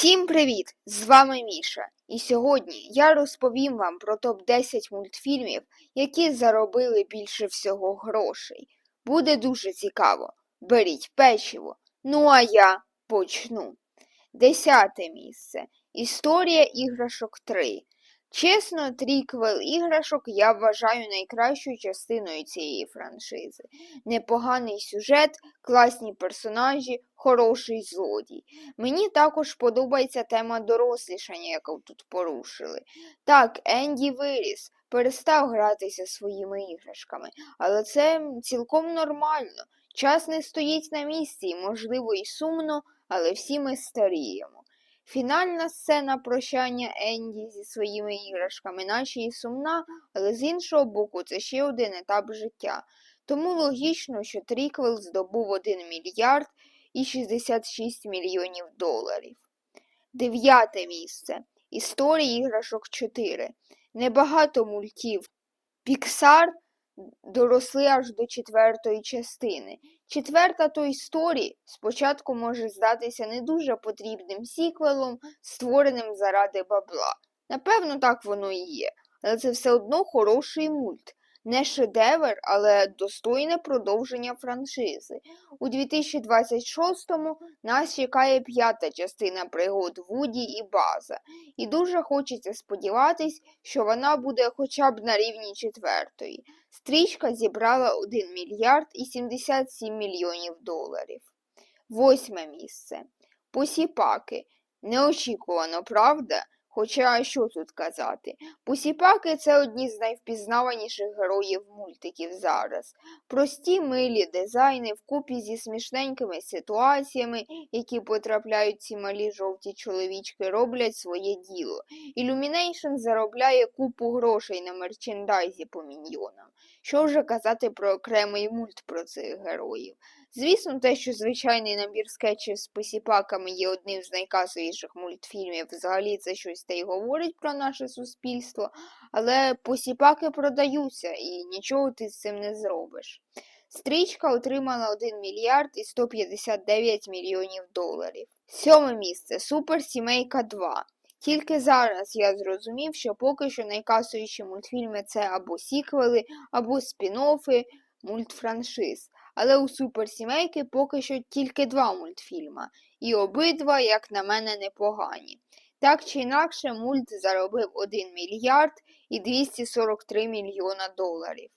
Всім привіт! З вами Міша. І сьогодні я розповім вам про топ-10 мультфільмів, які заробили більше всього грошей. Буде дуже цікаво. Беріть печиво. Ну а я почну. Десяте місце. Історія іграшок 3. Чесно, тріквел іграшок я вважаю найкращою частиною цієї франшизи. Непоганий сюжет, класні персонажі, хороший злодій. Мені також подобається тема дорослішання, яку тут порушили. Так, Енді виріс, перестав гратися своїми іграшками, але це цілком нормально. Час не стоїть на місці, можливо, і сумно, але всі ми старіємо. Фінальна сцена прощання Енді зі своїми іграшками, наче і сумна, але з іншого боку, це ще один етап життя. Тому логічно, що тріквел здобув 1 мільярд і 66 мільйонів доларів. Дев'яте місце. Історії іграшок 4. Небагато мультів. Піксар доросли аж до четвертої частини. Четверта Той Story спочатку може здатися не дуже потрібним сіквелом, створеним заради бабла. Напевно, так воно і є, але це все одно хороший мульт. Не шедевр, але достойне продовження франшизи. У 2026-му нас чекає п'ята частина пригод Вуді і База, і дуже хочеться сподіватись, що вона буде хоча б на рівні четвертої. Стрічка зібрала 1 мільярд і 77 мільйонів доларів. Восьме місце. Посіпаки. Неочікувано, правда? Хоча що тут казати? Посіпаки це одні з найвпізнаваніших героїв мультиків зараз. Прості милі дизайни вкупі зі смішненькими ситуаціями, які потрапляють ці малі жовті чоловічки, роблять своє діло. Illumination заробляє купу грошей на мерчендайзі по міньйонам. Що вже казати про окремий мульт про цих героїв? Звісно, те, що звичайний набір скетчів з посіпаками є одним з найкасовіших мультфільмів, взагалі це щось та й говорить про наше суспільство, але посіпаки продаються і нічого ти з цим не зробиш. Стрічка отримала 1 мільярд і 159 мільйонів доларів. Сьоме місце Суперсімейка 2. Тільки зараз я зрозумів, що поки що найкасовіші мультфільми це або сіквели, або спін-оффи мультфраншиз. Але у суперсімейки поки що тільки два мультфільма, і обидва, як на мене, непогані. Так чи інакше, мульт заробив 1 мільярд і 243 мільйона доларів.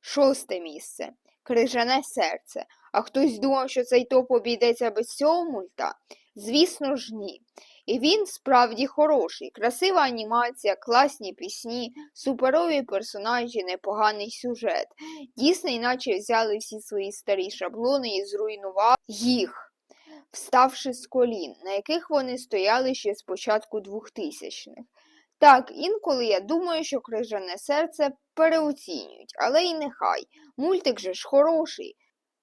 Шосте місце. Крижане серце. А хтось думав, що цей топ обійдеться без цього мульта? Звісно ж, ні. І він справді хороший. Красива анімація, класні пісні, суперові персонажі, непоганий сюжет. Дійсно, наче взяли всі свої старі шаблони і зруйнували їх, вставши з колін, на яких вони стояли ще з початку 2000-х. Так, інколи я думаю, що крижане серце переоцінюють, але й нехай. Мультик же ж хороший.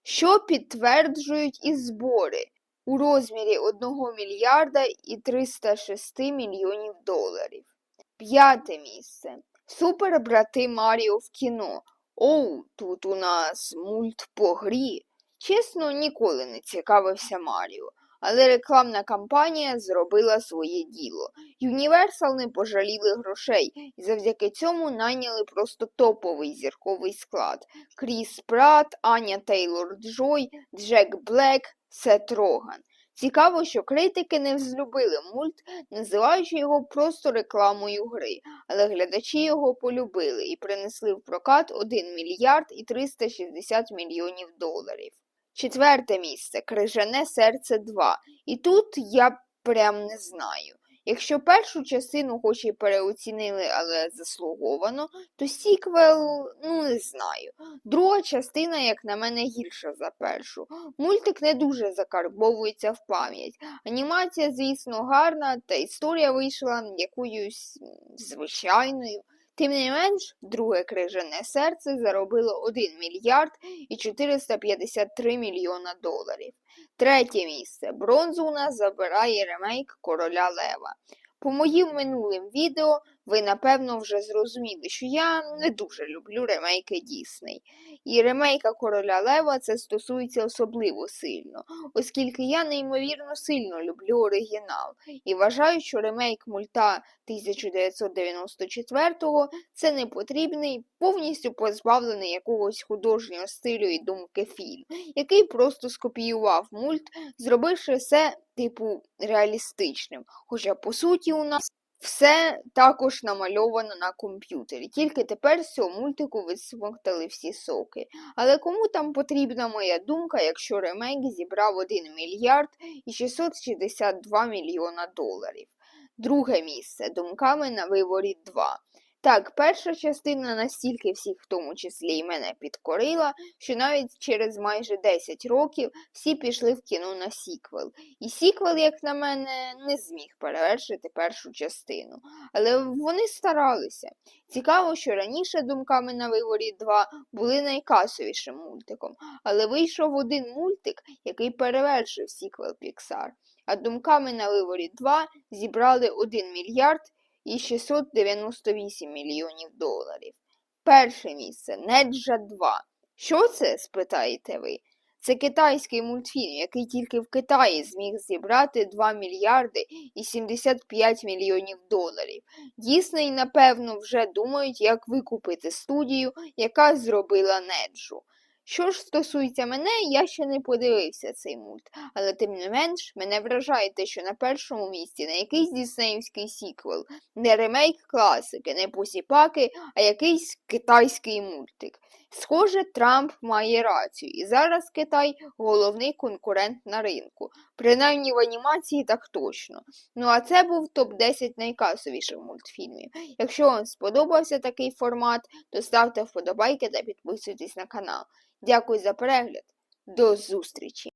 Що підтверджують і збори у розмірі 1 мільярда і 306 мільйонів доларів. П'яте місце. Супербрати Маріо в кіно. Оу, тут у нас мульт по грі. Чесно, ніколи не цікавився Маріо, але рекламна кампанія зробила своє діло. Юніверсал не пожаліли грошей і завдяки цьому найняли просто топовий зірковий склад. Кріс Прат, Аня Тейлор Джой, Джек Блек, Сет Роган. Цікаво, що критики не взлюбили мульт, називаючи його просто рекламою гри, але глядачі його полюбили і принесли в прокат 1 мільярд і 360 мільйонів доларів. Четверте місце Крижане серце 2. І тут я прям не знаю. Якщо першу частину хоч і переоцінили, але заслуговано, то сіквел, ну не знаю. Друга частина, як на мене, гірша за першу. Мультик не дуже закарбовується в пам'ять. Анімація, звісно, гарна, та історія вийшла якоюсь звичайною. Тим не менш, друге крижане серце заробило 1 мільярд і 453 мільйона доларів. Третє місце. Бронзу у нас забирає ремейк Короля Лева. По моїм минулим відео ви напевно вже зрозуміли, що я не дуже люблю ремейки Дісней. І ремейка Короля Лева це стосується особливо сильно, оскільки я неймовірно сильно люблю оригінал і вважаю, що ремейк мульта 1994-го це непотрібний, повністю позбавлений якогось художнього стилю і думки фільм, який просто скопіював мульт, зробивши все типу реалістичним. Хоча по суті у нас все також намальовано на комп'ютері, тільки тепер з цього мультику висмоктали всі соки. Але кому там потрібна моя думка, якщо ремейк зібрав 1 мільярд і 662 мільйона доларів? Друге місце думками на виворі 2. Так, перша частина настільки всіх, в тому числі і мене, підкорила, що навіть через майже 10 років всі пішли в кіно на сіквел. І сіквел, як на мене, не зміг перевершити першу частину. Але вони старалися. Цікаво, що раніше думками на виворі 2 були найкасовішим мультиком, але вийшов один мультик, який перевершив сіквел Pixar. А думками на виворі 2 зібрали 1 мільярд і 698 мільйонів доларів. Перше місце Неджа 2. Що це? спитаєте ви? Це китайський мультфільм, який тільки в Китаї зміг зібрати 2 мільярди і 75 мільйонів доларів. Дісней, напевно, вже думають, як викупити студію, яка зробила Неджу. Що ж стосується мене, я ще не подивився цей мульт, але тим не менш мене вражає те, що на першому місці не якийсь діснеївський сіквел, не ремейк класики, не посіпаки, а якийсь китайський мультик. Схоже, Трамп має рацію, і зараз Китай головний конкурент на ринку, принаймні в анімації так точно. Ну а це був топ-10 найкасовіших мультфільмів. Якщо вам сподобався такий формат, то ставте вподобайки та підписуйтесь на канал. Дякую за перегляд. До зустрічі!